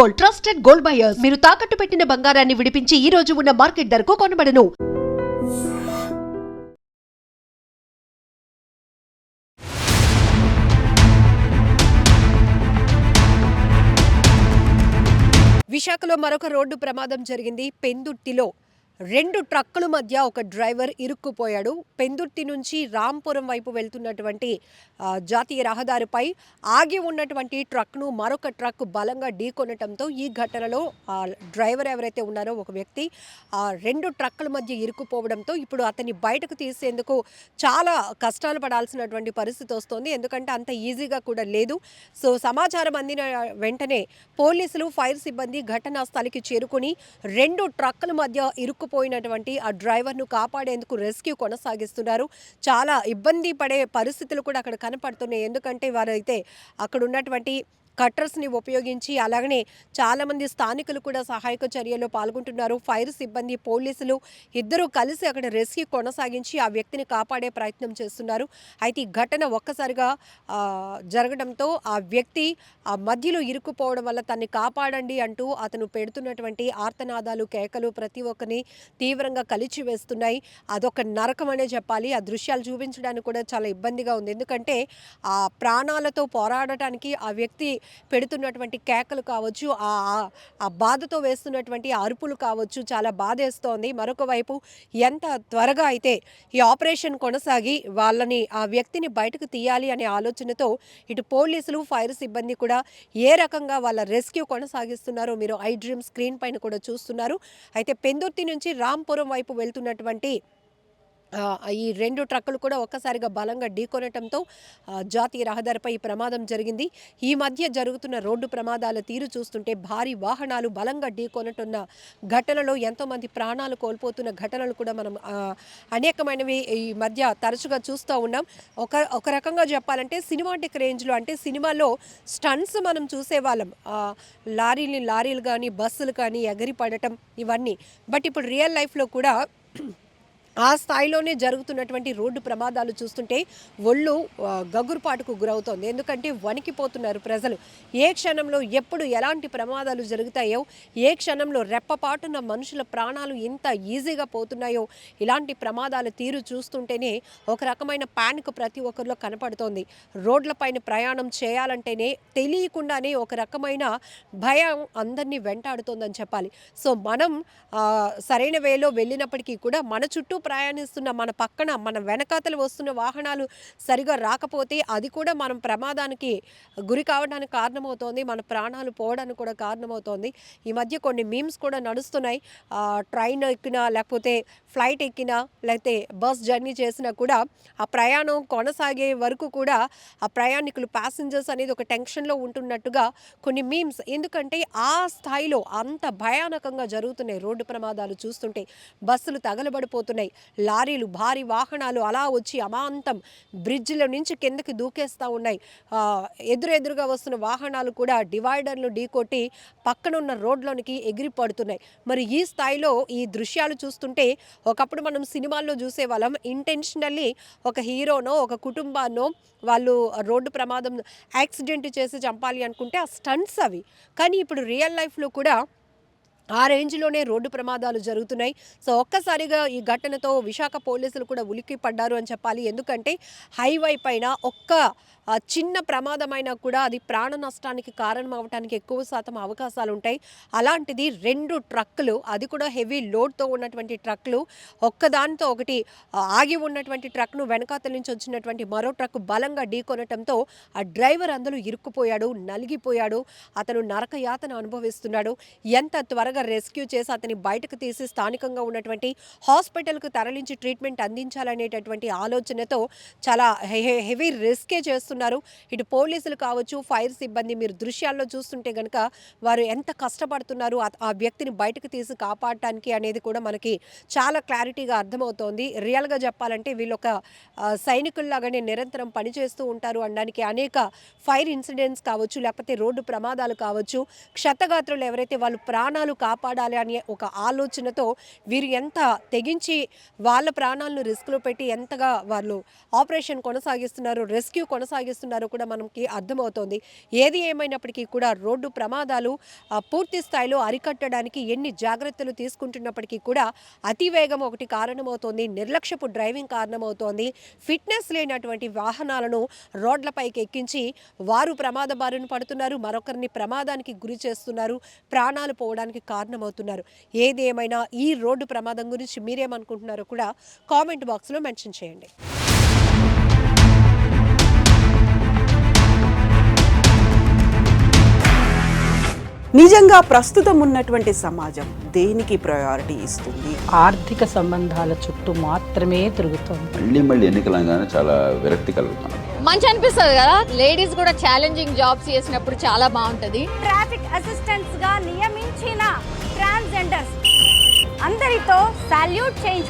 Gold trusted gold buyers. మీరు తాకట్టు పెట్టిన బంగారాన్ని విడిపించి ఈ రోజు ఉన్న మార్కెట్ ధరకు కొనబడను. విశాఖలో మరొక రోడ్డు ప్రమాదం జరిగింది. పెందుర్తిలో రెండు ట్రక్కుల మధ్య ఒక డ్రైవర్ ఇరుక్కుపోయాడు. పెందుర్తి నుంచి రాంపురం వైపు వెళ్తున్నటువంటి జాతీయ రహదారిపై ఆగి ఉన్నటువంటి ట్రక్ను మరొక ట్రక్ బలంగా ఢీకొనటంతో ఈ ఘటనలో ఆ డ్రైవర్ ఎవరైతే ఉన్నారో ఒక వ్యక్తి ఆ రెండు ట్రక్కుల మధ్య ఇరుక్కుపోవడంతో ఇప్పుడు అతన్ని బయటకు తీసేందుకు చాలా కష్టాలు పడాల్సినటువంటి పరిస్థితి వస్తోంది. ఎందుకంటే అంత ఈజీగా కూడా లేదు. సో సమాచారం అందిన వెంటనే పోలీసులు ఫైర్ సిబ్బంది ఘటనా స్థలికి చేరుకుని రెండు ట్రక్కుల మధ్య ఇరుక్కు కొట్టుకుపోయినటువంటి ఆ డ్రైవర్ను కాపాడేందుకు రెస్క్యూ కొనసాగిస్తున్నారు. చాలా ఇబ్బంది పడే పరిస్థితులు కూడా అక్కడ కనపడుతున్నాయి. ఎందుకంటే వారైతే అక్కడ ఉన్నటువంటి కట్టర్స్ని ఉపయోగించి అలాగనే చాలామంది స్థానికులు కూడా సహాయక చర్యలో పాల్గొంటున్నారు. ఫైర్ సిబ్బంది పోలీసులు ఇద్దరూ కలిసి అక్కడ రెస్క్యూ కొనసాగించి ఆ వ్యక్తిని కాపాడే ప్రయత్నం చేస్తున్నారు. అయితే ఈ ఘటన ఒక్కసారిగా జరగడంతో ఆ వ్యక్తి ఆ మధ్యలో ఇరుక్కుపోవడం వల్ల తన్ని కాపాడండి అంటూ అతను పెడుతున్నటువంటి ఆర్తనాదాలు కేకలు ప్రతి ఒక్కరిని తీవ్రంగా కలిచి వేస్తున్నాయి అదొక నరకం అనే చెప్పాలి. ఆ దృశ్యాలు చూపించడానికి కూడా చాలా ఇబ్బందిగా ఉంది. ఎందుకంటే ఆ ప్రాణాలతో పోరాడటానికి ఆ వ్యక్తి పెడుతున్నటువంటి కేకలు కావచ్చు ఆ ఆ- బాధతో వేస్తున్నటువంటి అరుపులు కావచ్చు చాలా బాధేస్తోంది. మరొక వైపు ఎంత త్వరగా అయితే ఈ ఆపరేషన్ కొనసాగి వాళ్ళని ఆ వ్యక్తిని బయటకు తీయాలి అనే ఆలోచనతో ఇటు పోలీసులు ఫైర్ సిబ్బంది కూడా ఏ రకంగా వాళ్ళ రెస్క్యూ కొనసాగిస్తున్నారో మీరు ఐ డ్రీమ్ స్క్రీన్ పైన కూడా చూస్తున్నారు. అయితే పెందుర్తి నుంచి రాంపురం వైపు వెళ్తున్నటువంటి ఈ రెండు ట్రక్కులు కూడా ఒక్కసారిగా బలంగా ఢీకొనటంతో జాతీయ రహదారిపై ప్రమాదం జరిగింది. ఈ మధ్య జరుగుతున్న రోడ్డు ప్రమాదాల తీరు చూస్తుంటే భారీ వాహనాలు బలంగా ఢీకొనటున్న ఘటనలో ఎంతోమంది ప్రాణాలు కోల్పోతున్న ఘటనలు కూడా మనం అనేకమైనవి ఈ మధ్య తరచుగా చూస్తూ ఉన్నాం. ఒక ఒక రకంగా చెప్పాలంటే సినిమాటిక్ రేంజ్లో అంటే సినిమాలో స్టంట్స్ మనం చూసేవాళ్ళం. లారీలు లారీలు కానీ బస్సులు కానీ ఎగిరిపడటం ఇవన్నీ. బట్ ఇప్పుడు రియల్ లైఫ్లో కూడా ఆ స్థాయిలోనే జరుగుతున్నటువంటి రోడ్డు ప్రమాదాలు చూస్తుంటే ఒళ్ళు గగురుపాటుకు గురవుతోంది. ఎందుకంటే వణికిపోతున్నారు ప్రజలు. ఏ క్షణంలో ఎప్పుడు ఎలాంటి ప్రమాదాలు జరుగుతాయో ఏ క్షణంలో రెప్పపాటున మనుషుల ప్రాణాలు ఎంత ఈజీగా పోతున్నాయో ఇలాంటి ప్రమాదాల తీరు చూస్తుంటేనే ఒక రకమైన ప్యానిక్ ప్రతి ఒక్కరిలో కనపడుతోంది. రోడ్లపైన ప్రయాణం చేయాలంటేనే తెలియకుండానే ఒక రకమైన భయం అందరినీ వెంటాడుతోందని చెప్పాలి. సో మనం సరైన వేలో వెళ్ళినప్పటికీ కూడా మన చుట్టూ ప్రయాణిస్తున్న మన పక్కన మన వెనకాతలు వస్తున్న వాహనాలు సరిగా రాకపోతే అది కూడా మనం ప్రమాదానికి గురి కావడానికి కారణమవుతోంది. మన ప్రాణాలు పోవడానికి కూడా కారణమవుతోంది. ఈ మధ్య కొన్ని మీమ్స్ కూడా నడుస్తున్నాయి. ట్రైన్ ఎక్కినా లేకపోతే ఫ్లైట్ ఎక్కినా లేకపోతే బస్ జర్నీ చేసినా కూడా ఆ ప్రయాణం కొనసాగే వరకు కూడా ఆ ప్రయాణికులు ప్యాసింజర్స్ అనేది ఒక టెన్షన్లో ఉంటున్నట్టుగా కొన్ని మీమ్స్. ఎందుకంటే ఆ స్థాయిలో అంత భయానకంగా జరుగుతున్నాయి రోడ్డు ప్రమాదాలు చూస్తుంటే. బస్సులు తగలబడిపోతున్నాయి. లారీలు భారీ వాహనాలు అలా వచ్చి అమాంతం బ్రిడ్జ్ల నుంచి కిందకి దూకేస్తూ ఉన్నాయి. ఎదురెదురుగా వస్తున్న వాహనాలు కూడా డివైడర్లు ఢీకొట్టి పక్కన ఉన్న రోడ్లోనికి ఎగిరి పడుతున్నాయి మరి ఈ స్థాయిలో ఈ దృశ్యాలు చూస్తుంటే ఒకప్పుడు మనం సినిమాల్లో చూసేవాళ్ళం. ఇంటెన్షనల్లీ ఒక హీరోనో ఒక కుటుంబాన్నో వాళ్ళు రోడ్డు ప్రమాదం యాక్సిడెంట్ చేసి చంపాలి అనుకుంటే ఆ స్టంట్స్ అవి. కానీ ఇప్పుడు రియల్ లైఫ్లో కూడా ఆ రేంజ్లోనే రోడ్డు ప్రమాదాలు జరుగుతున్నాయి. సో ఒక్కసారిగా ఈ ఘటనతో విశాఖ పోలీసులు కూడా ఉలిక్కి పడ్డారు అని చెప్పాలి. ఎందుకంటే హైవే పైన ఒక్క చిన్న ప్రమాదమైనా కూడా అది ప్రాణ నష్టానికి కారణం అవడానికి ఎక్కువ శాతం అవకాశాలు ఉంటాయి. అలాంటిది రెండు ట్రక్కులు అది కూడా హెవీ లోడ్తో ఉన్నటువంటి ట్రక్కులు ఒక్కదానితో ఒకటి ఆగి ఉన్నటువంటి ట్రక్ను వెనకాతల నుంచి వచ్చినటువంటి మరో ట్రక్ బలంగా ఢీకొనటంతో ఆ డ్రైవర్ అందులో ఇరుక్కుపోయాడు నలిగిపోయాడు. అతను నరకయాతన అనుభవిస్తున్నాడు. ఎంత త్వరగా రెస్క్యూ చేసి అతని బయటకు తీసి స్థానికంగా ఉన్నటువంటి హాస్పిటల్కు తరలించి ట్రీట్మెంట్ అందించాలనేటటువంటి ఆలోచనతో చాలా హెవీ రిస్కే చేస్తున్నారు. ఇటు పోలీసులు కావచ్చు ఫైర్ సిబ్బంది మీరు దృశ్యాల్లో చూస్తుంటే కనుక వారు ఎంత కష్టపడుతున్నారు ఆ- వ్యక్తిని బయటకు తీసి కాపాడటానికి అనేది కూడా మనకి చాలా క్లారిటీగా అర్థమవుతోంది. రియల్గా చెప్పాలంటే వీళ్ళొక సైనికుల్లాగానే నిరంతరం పనిచేస్తూ ఉంటారు అనడానికి అనేక ఫైర్ ఇన్సిడెంట్స్ కావచ్చు లేకపోతే రోడ్డు ప్రమాదాలు కావచ్చు క్షతగాత్రులు ఎవరైతే వాళ్ళు ప్రాణాలు కాపాడాలి అనే ఒక ఆలోచనతో వీరు ఎంత తెగించి వాళ్ళ ప్రాణాలను రిస్క్లో పెట్టి ఎంతగా వాళ్ళు ఆపరేషన్ కొనసాగిస్తున్నారు రెస్క్యూ కొనసాగిస్తున్నారో కూడా మనకి అర్థమవుతోంది. ఏది ఏమైనప్పటికీ కూడా రోడ్డు ప్రమాదాలు పూర్తి స్థాయిలో అరికట్టడానికి ఎన్ని జాగ్రత్తలు తీసుకుంటున్నప్పటికీ కూడా అతివేగం ఒకటి కారణమవుతోంది నిర్లక్ష్యపు డ్రైవింగ్ కారణమవుతోంది. ఫిట్నెస్ లేనటువంటి వాహనాలను రోడ్లపైకి ఎక్కించి వారు ప్రమాద బారిన పడుతున్నారు మరొకరిని ప్రమాదానికి గురి చేస్తున్నారు ప్రాణాలు పోవడానికి కారణమవుతున్నారు. ఏది ఏమైనా ఈ రోడ్డు ప్రమాదం గురించి మీరేమనుకుంటున్నారో కూడా కామెంట్ బాక్స్లో మెన్షన్ చేయండి. నిజంగా ప్రస్తుతం ఉన్నటువంటి సమాజం దేనికి ప్రయారిటీ ఇస్తుంది? ఆర్థిక సంబంధాల చుట్టూ మాత్రమే తిరుగుతోంది. మళ్ళీ మళ్ళీ ఎన్నికలంగానే చాలా విరక్తి కలుగుతాం మంచి అనిపిస్తుంది కదా? లేడీస్ కూడా ఛాలెంజింగ్ జాబ్స్ చేసినప్పుడు చాలా బాగుంటది. ట్రాఫిక్ అసిస్టెంట్స్గా నియమించిన ట్రాన్స్జెండర్స్ అందరితో సాల్యూట్ చేయించు